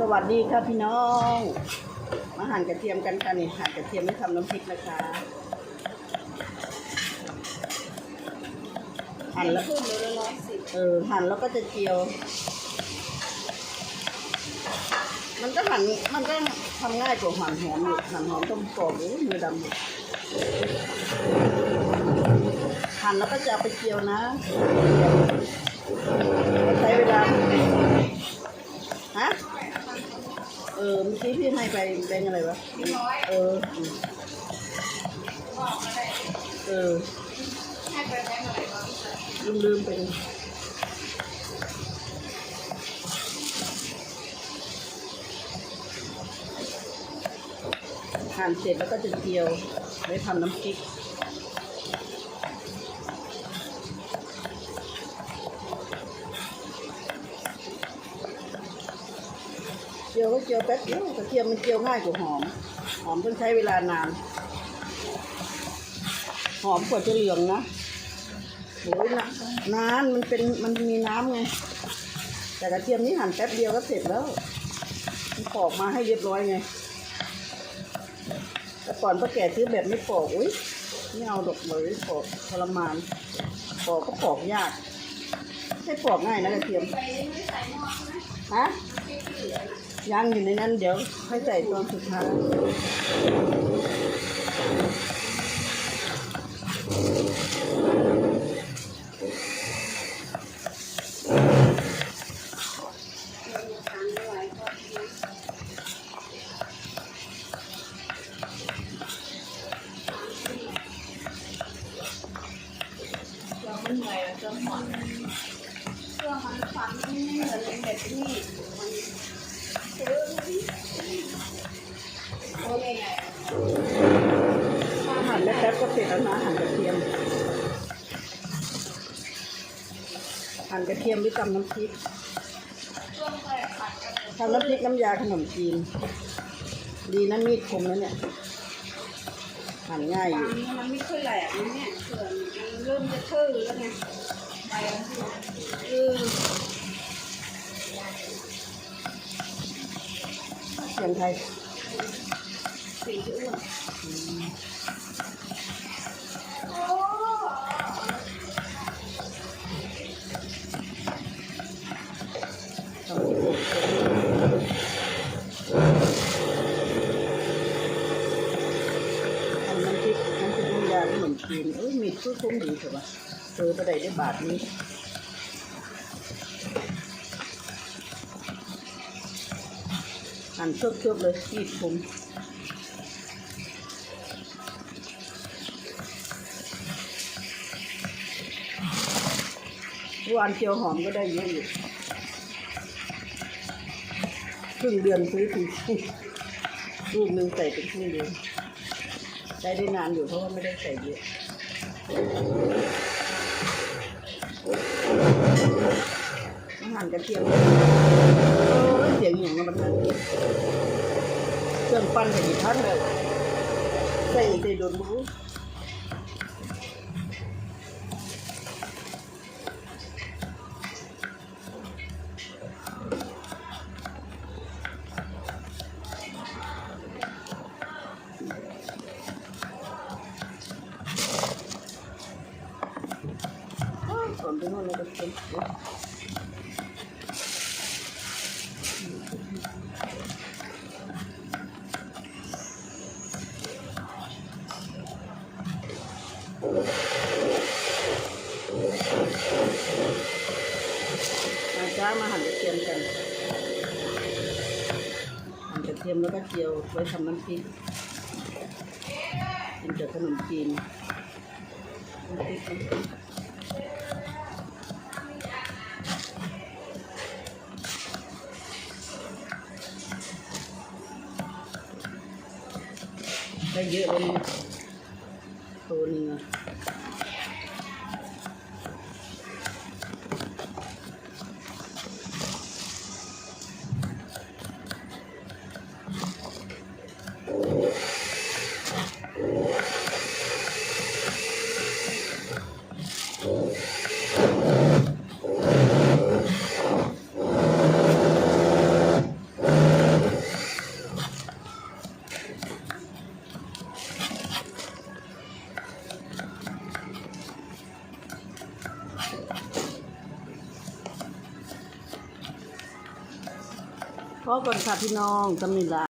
สวัสดีค่ะพี่น้อง มาหั่นกระเทียมกันค่ะนี่หั่นกระเทียมไม่ทำน้ำพริกนะคะหั่นแล้วเออหั่นแล้วก็จะเจียว มันก็หั่นมันก็ทำง่ายกว่าหั่นหอมอยู่หั่นหอมต้มกรอบมือดำหมดหั่นแล้วก็จะไปเจียวนะใช้เวลา ออเมื่อกี้พี่ให้ไปแบงค์อะไรวะร้อยเออเออให้ไปแบงค์อะไรบ้างลืมลืมไปเลยหั่นเสร็จแล้วก็จะเจียวไว้ทำน้ำพริก เจียวก็เจียวแป๊บเดียวกระเทียมมันเจียวง่ายกว่าหอม หอมต้องใช้เวลานาน หอมกว่าจะเหลืองนะโอ้ยนะนานมันเป็นมันมีน้ำไง แต่กระเทียมนี่หั่นแป๊บเดียวก็เสร็จแล้วมันปอกมาให้เรียบร้อยไง แต่ก่อนป้าแก่ซื้อแบบไม่ปอก อุ้ยไม่เอาดอกเลยปอกทรมาน ปอกก็ปอกยากไม่ปอกง่ายนะกระเทียมไปไม่ใส่หม้อใช่ไหมฮะ พริกเหลือยังอยู่ในนั้นเดี๋ยวให้ใส่ตอนสุดท้ายทานไม่ไวก็ทิ้งเราไม่เหนื่อยเราจะผ่อนเครื่องมันฟันไม่เหมือนเป็นแบบนี้มันซื้อโอ้ยไง ถ้าหั่นแล้วแป๊บก็เสร็จแล้วนะหั่นกระเทียม หั่นกระเทียมหรือตำน้ำพริกช่วงแรกผัดกันทำน้ำพริกน้ำยาขนมจีน ดีนะมีดคมแล้วเนี่ย หั่นง่ายอฟัยู่นนี้มันไม่ค่อยแหลกนะเนี่ยเขื่อนมันเริ่มจะทื่อแล้วไงไปแล้วเออเสียงไทยสีจะอ้วนโอ้ ทำที่ปกทำน้ำพริกน้ำพริกน้ำ ยาขนเอ้ยมีดคือคมดีเถอะวะเจอประเดี๋ยวได้บาทนี้หั่นเชือกๆเลยมีดคมเมื่อวานเจียวหอมก็ได้เยอะอยู่ครึ่งเดือนซื้อถึงลูกหนึ่งใส่เป็นครึ่งเดือน ได้ได้นานอยู่เพราะว่าไม่ได้ใส่เยอะอาหารกระเทียมเสียงอย่างมันนั่นเครื่องปั้นกับอีกท่านเลยใส่ใส่โดนบุ้ อนไปโน่นเลยกระทียมเดี๋ยวมาจ้ามาหั่นกระเทียมกันหั่นกระเทียมแล้วก็เจียวไว้ทำน้ำพริกกินกับขนมจีนน้ำพริก ได้เยอะเลยเนี่ยตัวหนึง พอก่อนค่ะพี่น้องจำนี่ละ